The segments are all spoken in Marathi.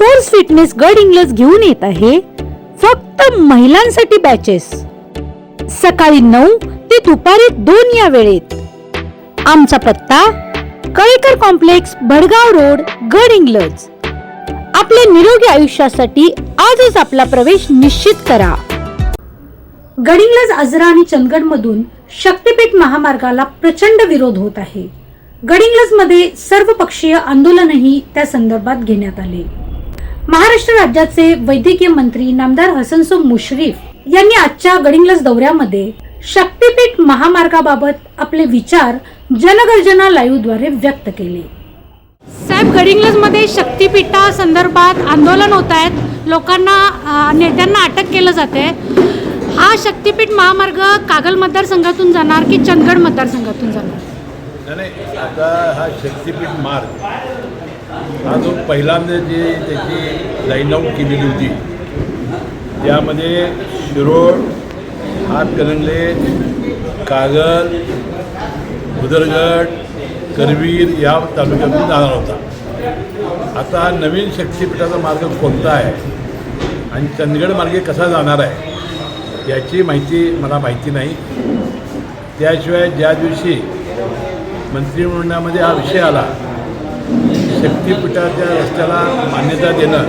फोर्स फिटनेस गड इंग्लज घेऊन येत आहे. फक्त महिलांसाठी बॅचेस सकाळी नऊ ते दुपारी दोन या वेळेत. आमचा पत्ता कळेकर कॉम्प्लेक्स भडगाव रोड गड इंग्लज आपल्या निरोगी आयुष्यासाठी आजच आपला प्रवेश निश्चित करा. गडिंग्लज आजरा आणि चंदगड मधून शक्तीपीठ महामार्गाला प्रचंड विरोध होत आहे. गडिंग्लजमध्ये सर्व पक्षीय आंदोलनही त्या संदर्भात घेण्यात आले. महाराष्ट्र राज्याचे वैद्यकीय मंत्री नामदार हसनसो मुश्रीफ यांनी आजच्या गडिंग्लज दौऱ्यामध्ये शक्तीपीठ महामार्गाबाबत आपले विचार जनगर्जना लाईव्हद्वारे व्यक्त केले. साहेब गडिंग्लजमध्ये शक्तीपीठा संदर्भात आंदोलन होत आहेत. लोकांना नेत्यांना अटक केलं जाते. हा शक्तीपीठ महामार्ग कागल मतदारसंघातून जाणार की चंदगड मतदारसंघातून जाणार? नाही आता हा शक्तीपीठ मार्ग हा जो पहिल्यांदा जी त्याची लाईन आऊट केलेली होती त्यामध्ये शिरोळ हातकणंगले कागल भुदरगड करवीर या तालुक्यातून जाणार होता. आता हा नवीन शक्तीपीठाचा मार्ग कोणता आहे आणि चंदगड मार्गे कसा जाणार आहे याची माहिती मला माहिती नाही. त्याशिवाय ज्या दिवशी मंत्रिमंडळामध्ये हा विषय आला शक्तीपीठाच्या रस्त्याला मान्यता देणं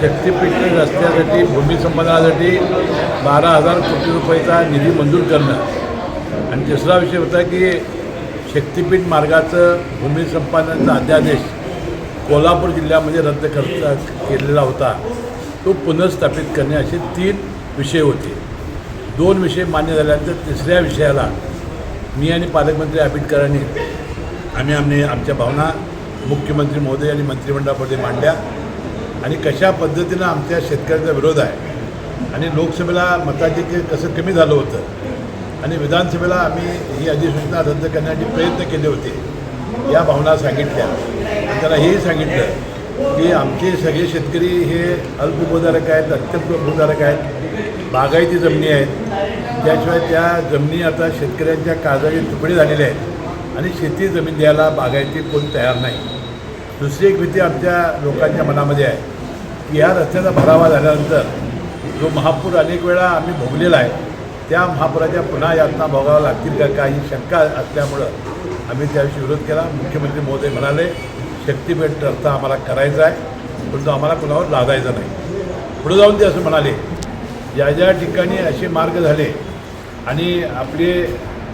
शक्तीपीठ रस्त्यासाठी भूमी संपादनासाठी बारा हजार कोटी रुपयाचा निधी मंजूर करणं. आणि तिसरा विषय होता की शक्तीपीठ मार्गाचं भूमी संपादनाचा अध्यादेश कोल्हापूर जिल्ह्यामध्ये रद्द करता केलेला होता. तो पुनर्स्थापित करणे असे तीन विषय होते. दोन विषय मान्य झाल्यानंतर तिसऱ्या विषयाला मी आणि पालकमंत्री आंबेडकरांनी आम्ही आम्ही आमच्या भावना मुख्यमंत्री महोदय आणि मंत्रिमंडळामध्ये मांडल्या. आणि कशा पद्धतीनं आमच्या शेतकऱ्यांचा विरोध आहे. आणि लोकसभेला मताधिक्य कसं कमी झालं होतं. आणि विधानसभेला आम्ही ही अधिसूचना रद्द करण्याचे प्रयत्न केले होते. या भावना सांगितल्या. आणि त्याला हेही सांगितलं की आमचे सगळे शेतकरी हे अल्पभूधारक आहेत अत्यंत भूधारक आहेत बागायती जमिनी आहेत. त्याशिवाय त्या जमिनी आता शेतकऱ्यांच्या काळजाचे तुकडे झालेले आहेत. आणि शेती जमीन द्यायला बागायती कोण तयार नाही. दुसरी एक भीती आमच्या लोकांच्या मनामध्ये आहे की या रस्त्याचा भरावा झाल्यानंतर जो महापूर अनेक वेळा आम्ही भोगलेला आहे त्या महापुराच्या पुन्हा यातना भोगाव्या लागतील का काही शंका असल्यामुळं आम्ही त्याविषयी विरोध केला. मुख्यमंत्री महोदय म्हणाले शक्तीपेठ रस्ता आम्हाला करायचा आहे परंतु आम्हाला कुणावर लादायचा नाही. पुढे जाऊन ते असं म्हणाले ज्या ज्या ठिकाणी असे मार्ग झाले आणि आपले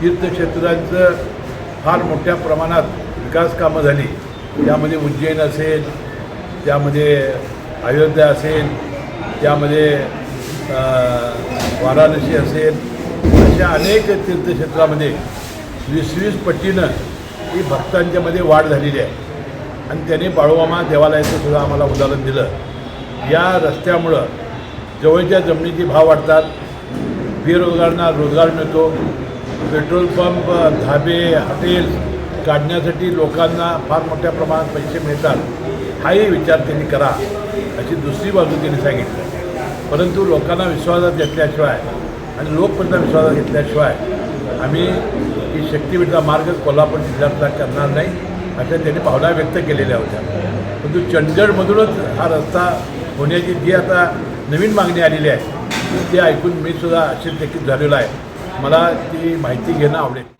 तीर्थक्षेत्रांचं फार मोठ्या प्रमाणात विकास कामं झाली त्यामध्ये उज्जैन असेल त्यामध्ये अयोध्या असेल त्यामध्ये वाराणसी असेल अशा अनेक तीर्थक्षेत्रामध्ये वीस वीस पट्टीनं ही भक्तांच्यामध्ये वाढ झालेली आहे. आणि त्यांनी बाळूमामा देवालयाचं सुद्धा आम्हाला उदाहरण दिलं. या रस्त्यामुळं जवळच्या जमिनीचे भाव वाढतात बेरोजगारांना रोजगार मिळतो पेट्रोल पंप धाबे हॉटेल्स काढण्यासाठी लोकांना फार मोठ्या प्रमाणात पैसे मिळतात हाही विचार त्यांनी करा अशी दुसरी बाजू त्यांनी सांगितलं. परंतु लोकांना विश्वासात घेतल्याशिवाय आणि लोकप्रतिनिधी विश्वासात घेतल्याशिवाय आम्ही ही शक्तीपीठा मार्ग कोल्हापूर जिल्ह्यातला करणार नाही अशा त्यांनी भावना व्यक्त केलेल्या होत्या. परंतु चंदगडमधूनच हा रस्ता होण्याची जी आता नवीन मागणी आलेली आहे ते ऐकून मी सुद्धा आश्चर्यचकित झालेलो आहे. मला ती माहिती घेणं आवडेल.